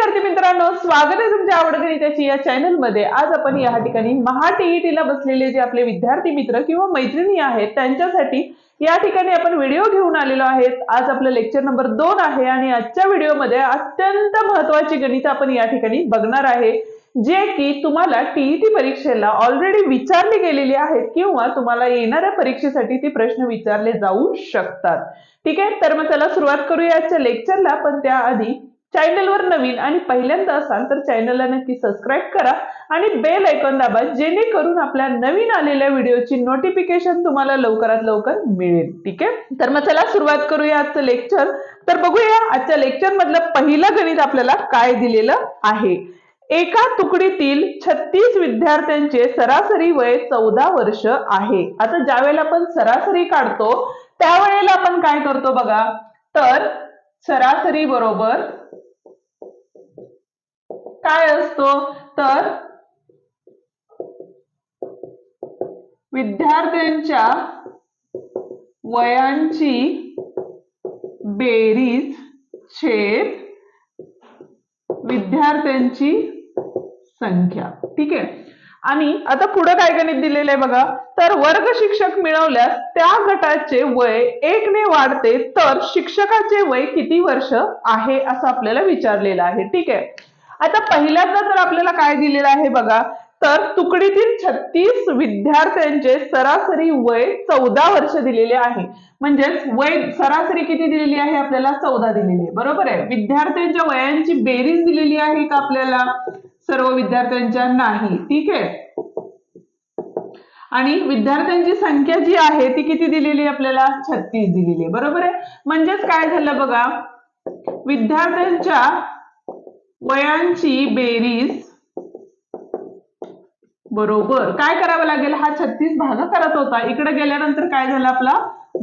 विद्यार्थी मित्रांनो स्वागत आहे तुमच्या आवडगणिताची या चॅनलमध्ये आज आपण या ठिकाणी महा ला बसलेले जे आपले विद्यार्थी मित्र किंवा मैत्रिणी आहेत त्यांच्यासाठी या ठिकाणी आपण व्हिडिओ घेऊन आलेलो आहेत. आज आपलं लेक्चर नंबर दोन आहे आणि आजच्या व्हिडिओमध्ये अत्यंत महत्वाची गणित आपण या ठिकाणी बघणार आहे जे की तुम्हाला टीईटी परीक्षेला ऑलरेडी विचारली गेलेली आहेत किंवा तुम्हाला येणाऱ्या परीक्षेसाठी ते प्रश्न विचारले जाऊ शकतात. ठीक आहे तर मग त्याला सुरुवात करूया आजच्या लेक्चरला पण त्याआधी चॅनलवर नवीन आणि पहिल्यांदा असाल तर चॅनलला नक्की सबस्क्राईब करा आणि बेल ऐकॉन दाबा जेणेकरून आपल्या नवीन आलेल्या व्हिडिओची नोटिफिकेशन तुम्हाला लवकरात लवकर मिळेल. ठीक आहे? तर मग चला सुरुवात करूया आजचं लेक्चर तर बघूया आजच्या लेक्चर मधलं पहिलं गणित आपल्याला काय दिलेलं आहे. एका तुकडीतील छत्तीस विद्यार्थ्यांचे सरासरी वय चौदा वर्ष आहे. आता ज्या वेळेला आपण सरासरी काढतो त्यावेळेला आपण काय करतो बघा? तर सरासरी बरोबर काय असतो? तर विद्यार्थ्यांच्या वयांची बेरीज छेद विद्यार्थ्यांची संख्या. ठीक आहे? आणि आता पुढे काय गणित दिलेलं आहे बघा. तर वर्ग शिक्षक मिळवल्यास त्या गटाचे वय एकने वाढते तर शिक्षकाचे वय किती वर्ष आहे असं आपल्याला विचारलेलं आहे. ठीक आहे? आता पहिल्यांदा जर आपल्याला काय दिलेलं आहे बघा तर तुकडीतील छत्तीस विद्यार्थ्यांचे सरासरी वय चौदा वर्ष दिलेले आहे. म्हणजेच वय सरासरी किती दिलेली आहे आपल्याला? चौदा दिलेली आहे. बरोबर आहे? विद्यार्थ्यांच्या वयांची बेरीज दिलेली आहे का आपल्याला? सर्व विद्यार्थ्यांच्या नाही. ठीक आहे? आणि विद्यार्थ्यांची संख्या जी आहे ती किती दिलेली आहे आपल्याला? छत्तीस दिलेली आहे. बरोबर आहे? म्हणजेच काय झालं बघा? विद्यार्थ्यांच्या वयांची बेरीज बरोबर. काय करावं लागेल? हा छत्तीस भाग करत होता. इकडे गेल्यानंतर काय झालं आपला?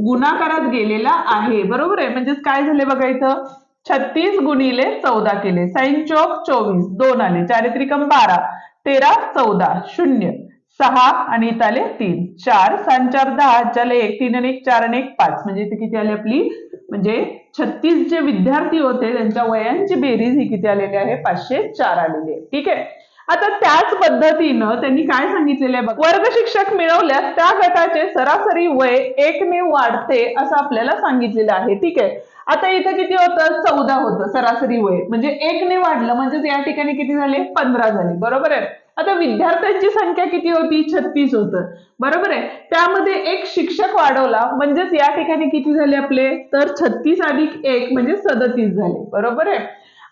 गुणाकारात गेलेला आहे. बरोबर आहे? म्हणजेच काय झाले बघा इथं? छत्तीस गुणिले चौदा केले. साईन चौक चोवीस. दोन आले. चारित्रिकम बारा. तेरा चौदा. शून्य. सहा आणि इथं आले तीन. चार. सात चार दहा. चार एक. तीन आणि एक. चार आणि एक पाच. म्हणजे इथे किती आली आपली? म्हणजे छत्तीस जे विद्यार्थी होते त्यांच्या वयांची बेरीज ही किती आलेली आहे? पाचशे चार आलेली आहे. ठीक आहे? आता त्याच पद्धतीनं त्यांनी काय सांगितलेलं आहे बघ. वर्ग शिक्षक मिळवल्यास त्या गटाचे सरासरी वय एकने वाढते असं आपल्याला सांगितलेलं आहे. ठीक आहे? आता इथं किती होतं? चौदा होतं सरासरी वय. म्हणजे एकने वाढलं म्हणजे या ठिकाणी किती झाले? पंधरा झाले. बरोबर आहे? आता विद्यार्थ्यांची संख्या किती होती? छत्तीस होतं. बरोबर आहे? त्यामध्ये एक शिक्षक वाढवला. म्हणजेच या ठिकाणी किती झाले आपले? तर छत्तीस अधिक एक म्हणजे सदतीस झाले. बरोबर आहे?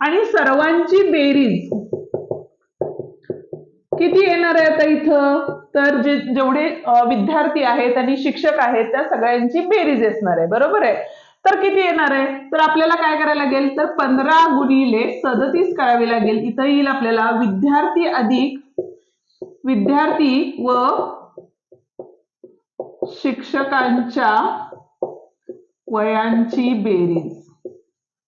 आणि सर्वांची बेरीज. किती येणार आहे आता इथं? तर जे जेवढे विद्यार्थी आहेत आणि शिक्षक आहेत त्या सगळ्यांची बेरीज असणार आहे. बरोबर आहे? तर किती येणार आहे? तर आपल्याला काय करायला लागेल? तर पंधरा गुणिले सदतीस करावे लागेल. इथं येईल आपल्याला विद्यार्थी अधिक विद्यार्थी व शिक्षकांच्या वयांची बेरीज.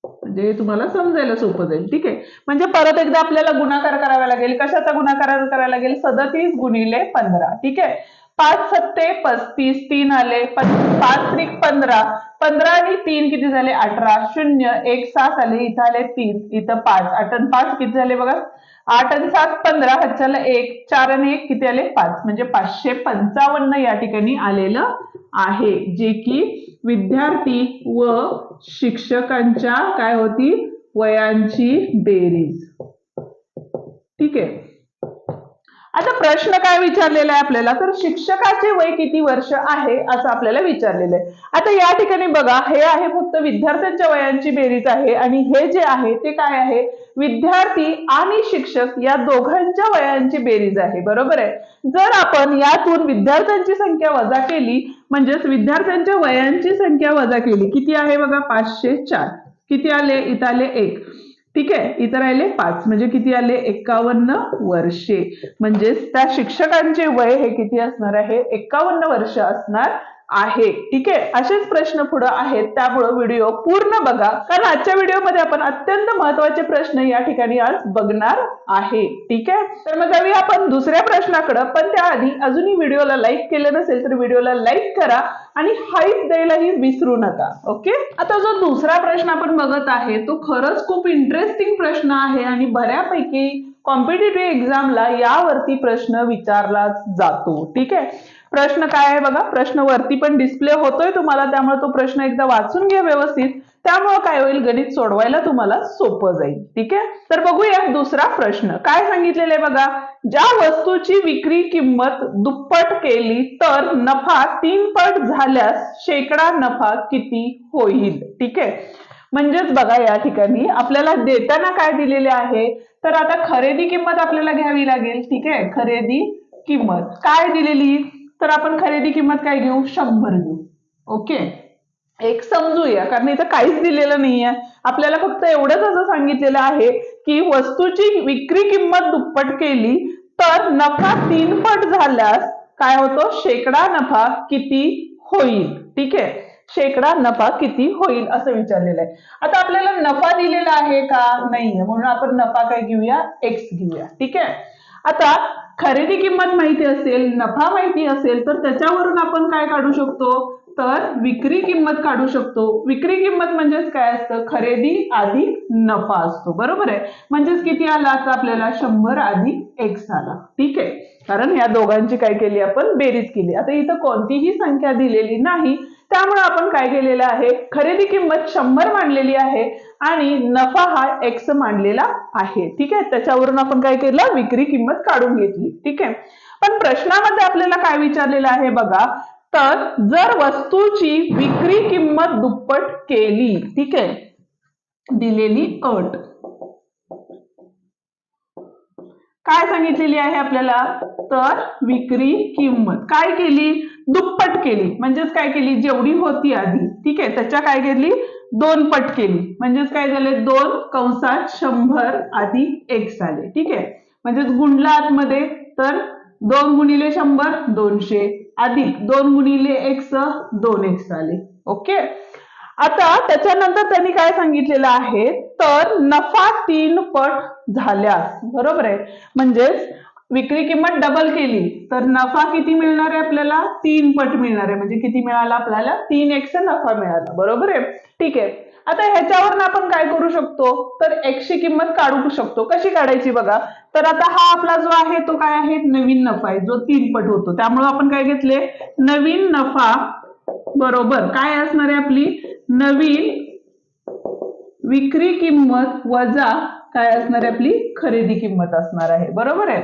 म्हणजे तुम्हाला समजायला सोपं जाईल. ठीक आहे? म्हणजे परत एकदा आपल्याला गुणाकार करावा लागेल. कशाचा गुणाकार करावा लागेल? सदतीस गुणिले पंधरा. ठीक आहे? पाच सत्ते पस्तीस तीन आले. पाच त्रिक पंधरा. पंधरा आणि तीन किती झाले? अठरा शून्य एक सात आले. इथं आले तीन इथं पाच. आठ आणि पाच किती झाले बघा? आठ आणि सात पंधरा. ह्याच्याला एक चार आणि एक किती आले? पाच. म्हणजे पाचशे पंचावन्न या ठिकाणी आलेलं आहे. जे की विद्यार्थी व शिक्षकांच्या काय होती? वयांची बेरीज. ठीक आहे. आता प्रश्न काय विचारलेला आहे आपल्याला? तर शिक्षकाचे वय किती वर्ष आहे असं आपल्याला विचारलेलं आहे. आता या ठिकाणी बघा हे आहे फक्त विद्यार्थ्यांच्या वयांची बेरीज आहे आणि हे जे आहे ते काय आहे? विद्यार्थी आणि शिक्षक या दोघांच्या वयांची बेरीज आहे. बरोबर आहे? जर आपण यातून विद्यार्थ्यांची संख्या वजा केली म्हणजेच विद्यार्थ्यांच्या वयांची संख्या वजा केली किती आहे बघा? पाचशे चार. किती आले? इथं आले एक. ठीक आहे इथं राहिले पाच. म्हणजे किती आले? एकावन्न वर्षे. म्हणजेच त्या शिक्षकांचे वय हे किती असणार आहे? एकावन्न वर्ष असणार. आहे. ठीक आहे? असेच प्रश्न पुढे आहेत. त्यामुळे व्हिडिओ पूर्ण बघा. कारण आजच्या व्हिडिओमध्ये आपण अत्यंत महत्त्वाचे प्रश्न या ठिकाणी आज बघणार आहे. ठीक आहे? तर मग जाऊया आपण दुसऱ्या प्रश्नाकडे. पण त्याआधी अजूनही व्हिडिओला लाईक केलं नसेल तर व्हिडिओला लाईक करा आणि हाईप द्यायलाही विसरू नका. ओके आता जो दुसरा प्रश्न आपण बघत आहे तो खरंच खूप इंटरेस्टिंग प्रश्न आहे आणि बऱ्यापैकी कॉम्पिटेटिव्ह एक्झामला यावरती प्रश्न विचारला जातो. ठीक आहे? प्रश्न काय आहे बघा? प्रश्न वरती पण डिस्प्ले होतोय तुम्हाला त्यामुळे तो प्रश्न एकदा वाचून घ्या व्यवस्थित. त्यामुळे काय होईल? गणित सोडवायला तुम्हाला सोपं जाईल. ठीक आहे? तर बघूया दुसरा प्रश्न. काय सांगितलेलं आहे बघा? ज्या वस्तूची विक्री किंमत दुप्पट केली तर नफा तीन पट झाल्यास शेकडा नफा किती होईल? ठीक आहे? म्हणजेच बघा या ठिकाणी आपल्याला देताना काय दिलेले आहे? तर आता खरेदी किंमत आपल्याला घ्यावी लागेल. ठीक आहे? खरेदी किंमत. काय दिलेली? तर आपण खरेदी किंमत काय घेऊ? शंभर घेऊ. ओके एक समजूया कारण इथं काहीच दिलेलं नाहीये. आपल्याला फक्त एवढंच असं सांगितलेलं आहे की वस्तूची विक्री किंमत दुप्पट केली तर नफा तीनपट झाल्यास काय होतो? शेकडा नफा किती होईल? ठीक? आहे शेकडा नफा किती होईल असं विचारलेलं आहे. आता आपल्याला नफा दिलेला आहे का? नाहीये. म्हणून आपण नफा काय घेऊया? एक्स घेऊया. ठीक? आहे आता खरेदी किंमत माहिती असेल नफा माहिती असेल तर त्याच्यावरून आपण काय काढू शकतो? तर विक्री किंमत काढू शकतो. विक्री किंमत म्हणजेच काय असतं? खरेदी अधिक नफा असतो. बरोबर आहे? म्हणजेच किती आला आता आपल्याला शंभर अधिक एक्स आला ठीक आहे? कारण या दोघांची काय केली आपण? बेरीज केली. आता इथं कोणतीही संख्या दिलेली नाही. त्यामुळे आपण काय केलेलं आहे? खरेदी किंमत शंभर मांडलेली आहे आणि नफा हा एक्स मांडलेला आहे. ठीक आहे? त्याच्यावरून आपण काय केलं? विक्री किंमत काढून घेतली. ठीक आहे? पण प्रश्नामध्ये आपल्याला काय विचारलेलं आहे बघा? तर जर वस्तूची विक्री किंमत दुप्पट केली ठीक आहे दिलेली अट. काय सांगितलेली आहे आपल्याला? तर विक्री किंमत. काय केली? दुप्पट केली. म्हणजेच काय केली? जेवढी होती आधी. ठीक आहे त्याच्या काय केली? दोन पट केली. म्हणजेच काय झाले? दोन कंसात शंभर आधी एक आले ठीक आहे म्हणजेच गुंडला आतमध्ये तर दोन गुणिले शंभर दोनशे अधिक दोन गुणिले एक्स दोन एक्स आले. ओके आता त्याच्यानंतर त्यांनी काय सांगितलेलं आहे? तर नफा तीन पट झाल्यास बरोबर आहे? म्हणजेच विक्री किंमत डबल केली तर नफा किती मिळणार आहे आपल्याला? तीन पट मिळणार आहे. म्हणजे किती मिळाला आपल्याला? तीन एक्स नफा मिळाला. बरोबर आहे? ठीक आहे. आता ह्याच्यावर आपण काय करू शकतो? तर एक्सची किंमत काढू शकतो. कशी काढायची बघा? तर आता हा आपला जो आहे तो काय आहे? नवीन नफा आहे. जो तीन पट होतो. त्यामुळे आपण काय घेतले? नवीन नफा. बरोबर. काय असणार आहे आपली? नवीन विक्री किंमत वजा काय असणार आहे आपली? खरेदी किंमत असणार आहे. बरोबर आहे?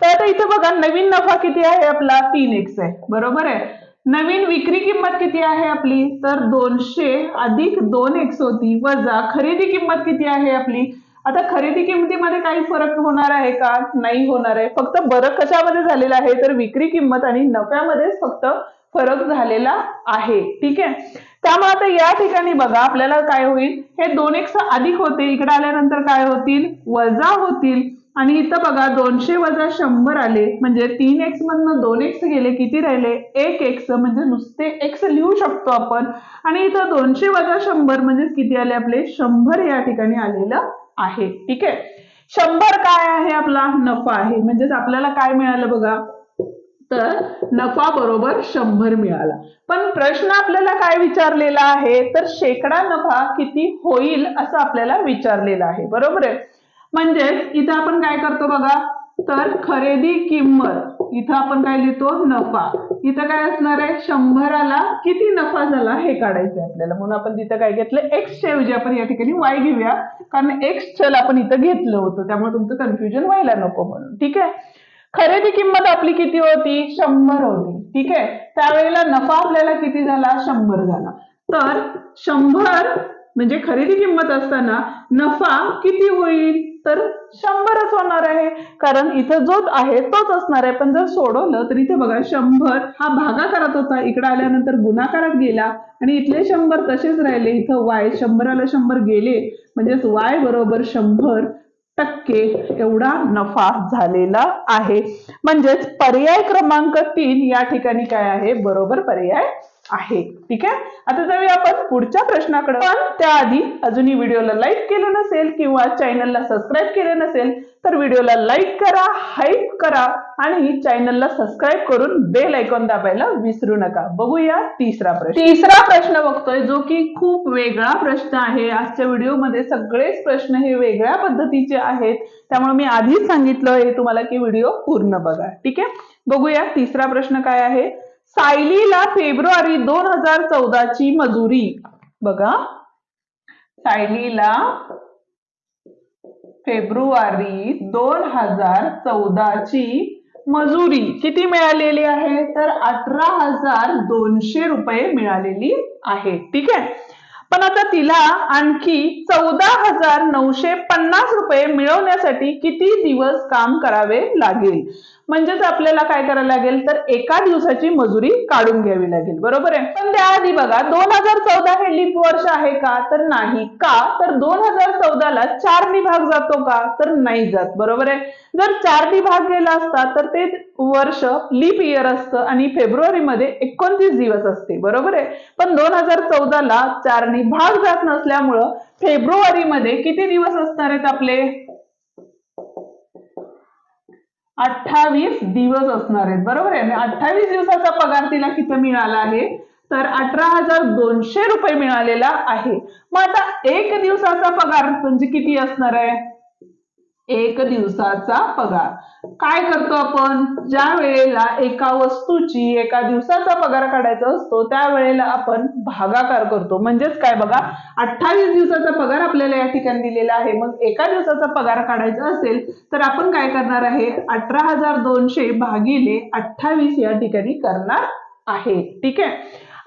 तर आता इथे बघा नवीन नफा किती आहे आपला? तीन एक्स आहे. बरोबर आहे? नवीन विक्री किंमत किती आहे आपली? तर दोनशे अधिक दोन एक्स होती वजा खरेदी किंमत किती आहे आपली? आता खरेदी किंमतीमध्ये काही फरक होणार आहे का? नाही होणार आहे. फक्त बरं कशामध्ये झालेला आहे? तर विक्री किंमत आणि नफ्यामध्येच फक्त फरक झालेला आहे. ठीक आहे? त्यामुळे आता या ठिकाणी बघा आपल्याला काय होईल? हे दोन एक अधिक होते. इकडे आल्यानंतर काय होतील? वजा होतील. आणि इथं बघा दोनशे वजा शंभर आले म्हणजे तीन एक्स मधनं दोन एक्स गेले किती राहिले? एक एक्स म्हणजे नुसते एक्स लिहू शकतो आपण. आणि इथं दोनशे वजा शंभर म्हणजे किती आले आपले? शंभर या ठिकाणी आलेलं आहे. ठीक आहे? शंभर काय आहे आपला? नफा आहे. म्हणजेच आपल्याला काय मिळालं बघा? तर नफा बरोबर शंभर मिळाला. पण प्रश्न आपल्याला काय विचारलेला आहे? तर शेकडा नफा किती होईल असं आपल्याला विचारलेलं आहे. बरोबर आहे? म्हणजेच इथं आपण काय करतो बघा? तर खरेदी किंमत. इथं आपण काय लिहितो? नफा. इथं काय असणार आहे? शंभराला किती नफा झाला हे काढायचं आहे आपल्याला. म्हणून आपण तिथं काय घेतलं? एक्स ऐवजी आपण या ठिकाणी वाय घेऊया. कारण एक्स चल आपण इथं घेतलं होतं. त्यामुळे तुमचं कन्फ्युजन व्हायला नको म्हणून. ठीक आहे? खरेदी किंमत आपली किती होती? शंभर होती. ठीक आहे? त्यावेळेला नफा आपल्याला किती झाला? शंभर झाला. तर शंभर म्हणजे खरेदी किंमत असताना नफा किती होईल? तर शंभरच होणार आहे. कारण इथं जो आहे तोच असणार आहे. पण जर सोडवलं तर इथे बघा शंभर हा भागाकारात होता. इकडे आल्यानंतर गुणाकारात गेला. आणि इथले शंभर तसेच राहिले. इथं वाय शंभराला शंभर गेले. म्हणजेच वाय बरोबर शंभर टक्के एवढा नफा झालेला आहे. म्हणजेच पर्याय क्रमांक तीन या ठिकाणी काय आहे? बरोबर पर्याय आहे. ठीक आहे? आता जाऊया आपण पुढच्या प्रश्नाकडे. पण त्याआधी अजूनही व्हिडिओला लाईक केलं नसेल किंवा चॅनलला सबस्क्राईब केलं नसेल तर व्हिडिओला लाईक करा हाईप करा आणि चॅनलला सबस्क्राईब करून बेल आयकॉन दाबायला विसरू नका. बघूया तिसरा प्रश्न. तिसरा प्रश्न बघतोय जो की खूप वेगळा प्रश्न आहे. आजच्या व्हिडिओमध्ये सगळेच प्रश्न हे वेगळ्या पद्धतीचे आहेत. त्यामुळे मी आधीच सांगितलं हे तुम्हाला की व्हिडिओ पूर्ण बघा. ठीक आहे? बघूया तिसरा प्रश्न काय आहे. सायलीला फेब्रुवारी दोन हजार चौदाची मजुरी. बघा. सायलीला फेब्रुवारी दोन हजार चौदाची मजुरी. किती मिळालेली आहे? तर अठरा हजार दोनशे रुपये मिळालेली आहे. ठीक आहे? पण आता तिला आणखी चौदा हजार नऊशे पन्नास रुपये मिळवण्यासाठी किती दिवस काम करावे लागेल? म्हणजेच आपल्याला काय करायला लागेल? तर एका दिवसाची मजुरी काढून घ्यावी लागेल. बरोबर आहे? पण त्याआधी बघा दोन हजार चौदा हे लिप वर्ष आहे का? तर नाही. का? तर दोन हजार चौदाला चार भाग जातो का? तर नाही जात. बरोबर आहे? जर चार भाग गेला असता तर ते वर्ष लीप इयर असतं आणि फेब्रुवारीमध्ये एकोणतीस दिवस असते. बरोबर आहे? पण दोन हजार चौदाला चारनी भाग जात नसल्यामुळं फेब्रुवारीमध्ये किती दिवस असणार आहेत आपले? अठ्ठावीस दिवस असणार आहेत. बरोबर आहे? अठ्ठावीस दिवसाचा पगार तिला किती मिळाला आहे. तर अठरा हजार दोनशे रुपये मिळालेला आहे. मग आता एक दिवसाचा पगार म्हणजे किती असणार आहे? एक दिवसाचा पगार. काय करतो आपण? ज्या वेळेला एका वस्तूची एका दिवसाचा पगार काढायचा असतो त्यावेळेला आपण भागाकार करतो. म्हणजेच काय बघा? अठ्ठावीस दिवसाचा पगार आपल्याला या ठिकाणी दिलेला आहे. मग एका दिवसाचा पगार काढायचा असेल तर आपण काय करणार आहे? अठरा हजार दोनशे भागिले अठ्ठावीस या ठिकाणी करणार आहे. ठीक आहे?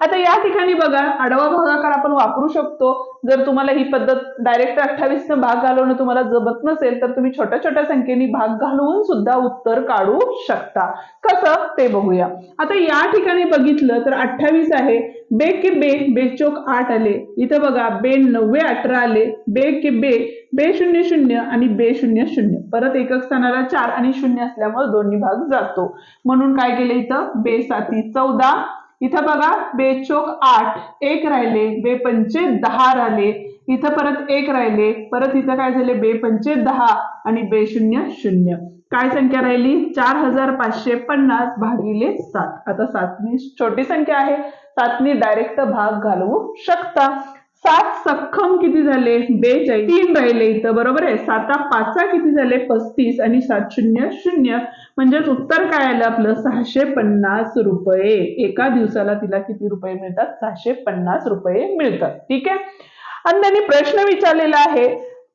आता या ठिकाणी बघा आडवा भागाकार आपण वापरू शकतो. जर तुम्हाला ही पद्धत डायरेक्ट अठ्ठावीस न भाग घालवणं तुम्हाला जमत नसेल तर तुम्ही छोट्या छोट्या संख्येने भाग घालवून सुद्धा उत्तर काढू शकता. कसं? ते बघूया. आता या ठिकाणी बघितलं तर अठ्ठावीस आहे. बे के बे बेचोक आठ आले. इथं बघा बे नव्वे अठरा आले. बे के बे बे शून्य शून्य आणि बे शून्य शून्य. परत एकक स्थानाला चार आणि शून्य असल्यामुळे दोन्ही भाग जातो. म्हणून काय केलं इथं? बे साती चौदा इथं बघा बेचोक आठ एक राहिले बेपंचे दहा राहिले. इथं परत एक राहिले परत इथं काय झाले बेपंचे दहा आणि बे शून्य. शून्य काय संख्या राहिली? चार हजार पाचशे पन्नास भागिले सात. आता सातनी छोटी संख्या आहे. सातनी डायरेक्ट भाग घालवू शकता. सात सक्षम किती झाले? बेचाळीस. तीन राहिले इथं बरोबर आहे? साता पाचा किती झाले? पस्तीस आणि सात शून्य शून्य. म्हणजेच उत्तर काय आलं आपलं? सहाशे पन्नास रुपये. एका दिवसाला तिला किती रुपये मिळतात? सहाशे पन्नास रुपये मिळतात. ठीक आहे? आणि त्यांनी प्रश्न विचारलेला आहे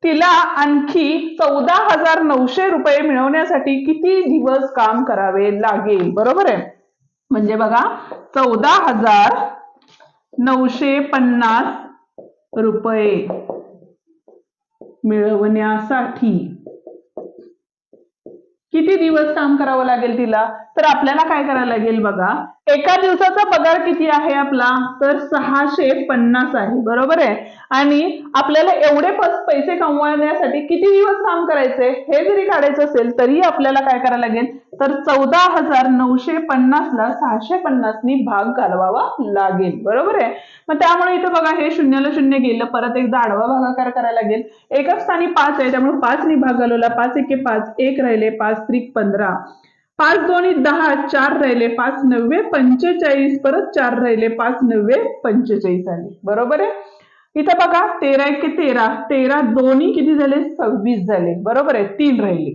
तिला आणखी चौदा हजार नऊशे रुपये मिळवण्यासाठी किती दिवस काम करावे लागेल? बरोबर आहे? म्हणजे बघा चौदा हजार नऊशे पन्नास रुपये मिळवण्यासाठी. किती दिवस काम करावं लागेल तिला? तर आपल्याला काय करायला लागेल बघा? एका दिवसाचा पगार किती आहे आपला? तर सहाशे पन्नास आहे. बरोबर आहे? आणि आपल्याला एवढे पैसे कमवण्यासाठी किती दिवस काम करायचे? हे जरी काढायचं असेल तरी आपल्याला काय करायला लागेल? तर चौदा हजार नऊशे पन्नास ला सहाशे पन्नासनी भाग घालवावा लागेल. बरोबर आहे? मग त्यामुळे इथं बघा हे शून्याला शून्य गेलं. परत एकदा आडवा भागाकार करायला लागेल. एकाच स्थानी पाच आहे. त्यामुळे पाचनी भाग घालवला. पाच एके पाच. एक राहिले पाच त्रिक पंधरा. पाच दोन्ही दहा चार राहिले पाच नव्वे पंचेचाळीस परत चार राहिले पाच नव्वे पंचेचाळीस आले. बरोबर आहे? इथं बघा तेरा एक तेरा. तेरा दोन्ही किती झाले? सव्वीस झाले. बरोबर आहे? तीन राहिले.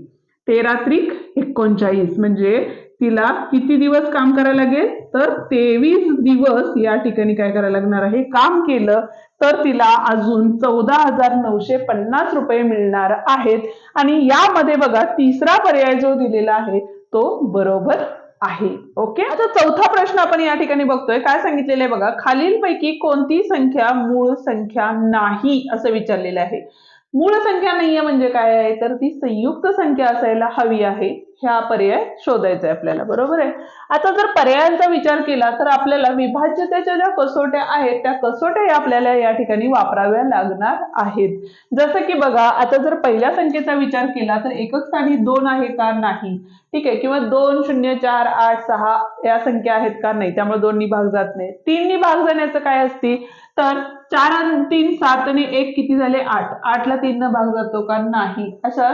तेरा त्रिक एकोणचाळीस. म्हणजे तिला किती दिवस काम करायला लागेल? तर तेवीस दिवस या ठिकाणी काय करायला लागणार आहे? काम केलं तर तिला अजून चौदा हजार नऊशे पन्नास रुपये मिळणार आहेत. आणि यामध्ये बघा तिसरा पर्याय जो दिलेला आहे तो बरोबर आहे. ओके आता चौथा प्रश्न आपण या ठिकाणी बघतोय. काय सांगितलेलं आहे बघा? खालीलपैकी कोणती संख्या मूळ संख्या नाही असं विचारलेलं आहे. मूळ संख्या नाहीये म्हणजे काय आहे? तर ती संयुक्त संख्या असायला हवी आहे. ह्या पर्याय शोधायचा आहे आपल्याला. बरोबर आहे? आता जर पर्यायांचा विचार केला तर आपल्याला विभाज्यतेच्या ज्या कसोट्या आहेत त्या कसोट्या आपल्याला या ठिकाणी वापराव्या लागणार आहेत. जसं की बघा आता जर पहिल्या संख्येचा विचार केला तर एकक स्थानी दोन आहे का नाही? ठीक आहे? किंवा दोन शून्य चार आठ सहा या संख्या आहेत का नाही? त्यामुळे दोन्ही भाग जात नाही तीननी भाग जाण्याचं काय असते तर चार आणि तीन सात आणि एक किती झाले? आठ. आठला तीन भाग जातो का? नाही. अशा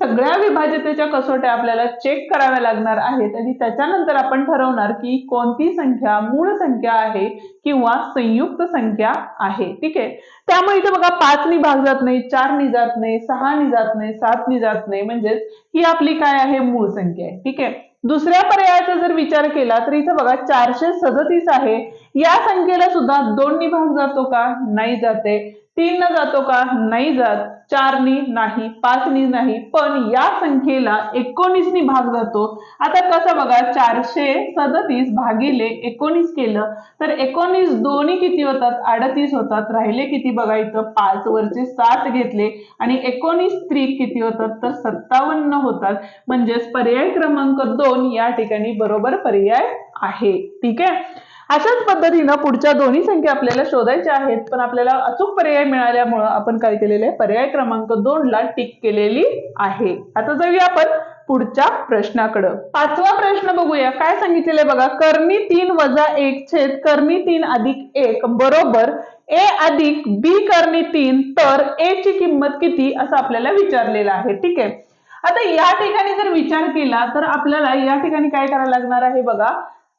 सगळ्या विभाजतेच्या कसोट्या आपल्याला चेक कराव्या लागणार आहेत. आणि त्याच्यानंतर आपण ठरवणार की कोणती संख्या मूळ संख्या आहे किंवा संयुक्त संख्या आहे. ठीक आहे? त्यामुळे इथे बघा पाचनी भाग जात नाही चारनी जात नाही सहानी जात नाही सातनी जात नाही. म्हणजेच ही आपली काय आहे? मूळ संख्या आहे. ठीक आहे? दुसऱ्या पर्यायाचा जर विचार केला तर इथं बघा चारशे सदतीस आहे. या संख्येला सुद्धा दोन भाग जातो का? नाही जाते. तीन न जातो का? नाही जात. चारनी नाही पाचनी नाही. पण या संख्येला एकोणीसनी भाग जातो. आता कसं बघा चारशे सदतीस भागिले एकोणीस केलं तर एकोणीस दोन्ही किती होतात? अडतीस होतात. राहिले किती बघा इथं? पाच वरचे सात घेतले आणि एकोणीस स्त्री किती होतात? तर सत्तावन्न होतात. म्हणजेच पर्याय क्रमांक दोन या ठिकाणी बरोबर पर्याय आहे. ठीक आहे? अशाच पद्धतीनं पुढच्या दोन्ही संख्या आपल्याला शोधायच्या आहेत पण आपल्याला अचूक पर्याय मिळाल्यामुळं आपण काय केलेले? आहे पर्याय क्रमांक दोन ला टिक केलेली आहे. आता जाऊया आपण पुढच्या प्रश्नाकडं. पाचवा प्रश्न बघूया. काय सांगितलेलं बघा? कर्मी तीन वजा एक छेद कर्मी तीन अधिक एक बरोबर ए अधिक बी कर्मी तीन तर ए ची किंमत किती? असं आपल्याला विचारलेलं आहे. ठीक आहे? आता या ठिकाणी जर विचार केला तर आपल्याला या ठिकाणी काय करायला लागणार आहे बघा?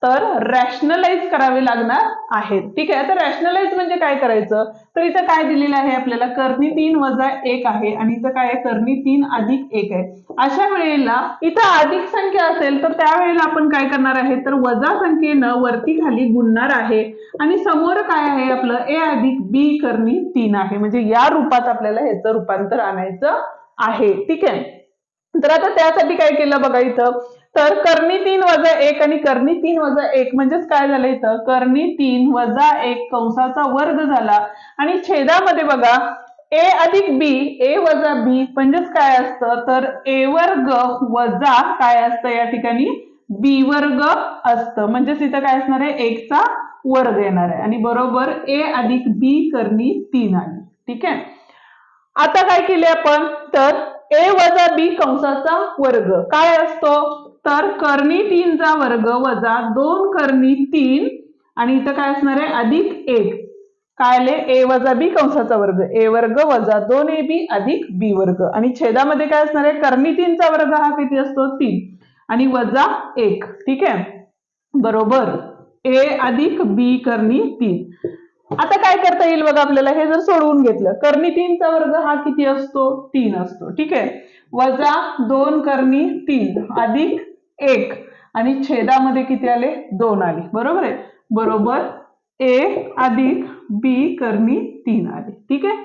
तर रॅशनलाइज करावे लागणार आहेत. ठीक आहे? तर रॅशनलाइज म्हणजे काय करायचं? तर इथं काय दिलेलं आहे आपल्याला? कर्णी तीन वजा एक आहे आणि इथं काय आहे? कर्णी तीन अधिक एक आहे. अशा वेळेला इथं अधिक संख्या असेल तर त्यावेळेला आपण काय करणार आहे? तर वजा संख्येनं वरती खाली गुणणार आहे. आणि समोर काय आहे आपलं? ए अधिक बी कर्णी तीन आहे. म्हणजे या रूपात आपल्याला ह्याचं रूपांतर आणायचं आहे. ठीक आहे? तर आता त्यासाठी काय केलं बघा इथं? तर कर्णी तीन वजा एक आणि कर्णी तीन वजा एक म्हणजेच काय झालं इथं? कर्णी तीन वजा एक कंसाचा वर्ग झाला. आणि छेदामध्ये बघा ए अधिक बी ए वजा बी म्हणजेच काय असतं? तर ए वर्ग वजा काय असतं या ठिकाणी? बी वर्ग असतं. म्हणजेच इथं काय असणार आहे? एकचा वर्ग येणार आहे. आणि बरोबर ए अधिक बी कर्णी तीन आली ठीक आहे? आता काय केले आपण? तर ए वजा बी कंसाचा वर्ग. काय असतो? तर कर्णी तीनचा वर्ग वजा दोन कर्णी तीन. आणि इथं काय असणार आहे? अधिक एक. काय आले ए वजा बी कंसाचा वर्ग. ए वर्ग वजा दोन ए बी अधिक बी वर्ग. आणि छेदामध्ये काय असणार आहे? कर्णी तीनचा वर्ग हा किती असतो? तीन. आणि वजा एक. ठीक आहे? बरोबर. ए अधिक बी कर्णी तीन. आता काय करता येईल बघा आपल्याला? हे जर सोडवून घेतलं कर्णी तीनचा वर्ग हा किती असतो? तीन असतो. ठीक आहे? वजा दोन कर्णी तीन. अधिक एक. आणि छेदामध्ये किती आले? दोन आले. बरोबर आहे? बरोबर. ए अधिक बी करणी तीन आले. ठीक आहे?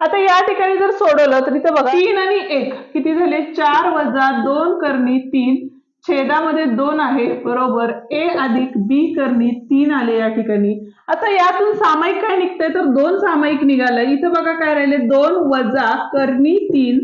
आता या ठिकाणी जर सोडवलं तर इथं बघा तीन आणि एक किती झाले? चार वजा दोन करणी तीन. छेदामध्ये दोन आहे. बरोबर. ए अधिक बी करणी तीन आले या ठिकाणी. आता यातून सामायिक काय निघतंय? तर दोन सामायिक निघालं. इथं बघा काय राहिले? दोन वजा करणी तीन.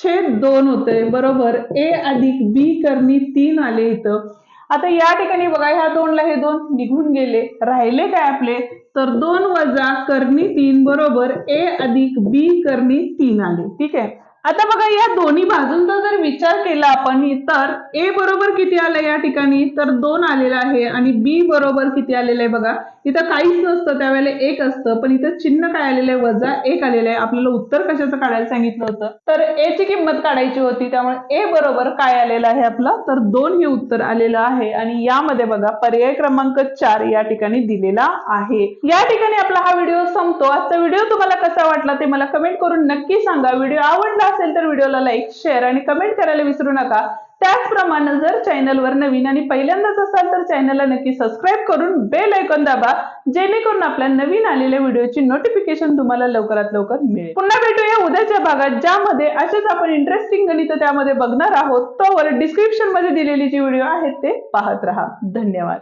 छेद दोन होते बरोबर. ए अधिक बी करणी तीन आले इथं. आता या ठिकाणी बघा ह्या दोनला हे दोन निघून गेले. राहिले काय आपले? तर दोन वजा करणी तीन बरोबर. ए अधिक बी करणी तीन आले. ठीक आहे? आता बघा या दोन्ही बाजूंचा जर विचार केला आपण तर ए बरोबर किती आलं या ठिकाणी? तर दोन आलेलं आहे आणि बी बरोबर किती आलेलं आहे बघा? इथं काहीच नसतं त्यावेळेला एक असतं पण इथं चिन्ह काय आलेलं आहे वजा एक आलेलं आहे. आपल्याला उत्तर कशाचं काढायला सांगितलं होतं? तर ए ची किंमत काढायची होती त्यामुळे ए बरोबर काय आलेलं आहे आपलं? तर दोन हे उत्तर आलेलं आहे आणि यामध्ये बघा पर्याय क्रमांक चार या ठिकाणी दिलेला आहे. या ठिकाणी आपला हा व्हिडिओ संपतो. आजचा व्हिडिओ तुम्हाला कसा वाटला ते मला कमेंट करून नक्की सांगा. व्हिडिओ आवडला असेल तर व्हिडिओला लाईक शेअर आणि कमेंट करायला विसरू नका. त्याचप्रमाणे जर चॅनलवर नवीन आणि पहिल्यांदाच असाल तर चॅनलला नक्की सबस्क्राईब करून बेल ऐकून दाबा जेणेकरून आपल्या नवीन आलेल्या व्हिडिओची नोटिफिकेशन तुम्हाला लवकरात लवकर मिळेल. पुन्हा भेटूया उद्याच्या भागात ज्यामध्ये असेच आपण इंटरेस्टिंग गणित त्यामध्ये बघणार आहोत. तोवर डिस्क्रिप्शनमध्ये दिलेली जी व्हिडिओ आहेत ते पाहत राहा. धन्यवाद.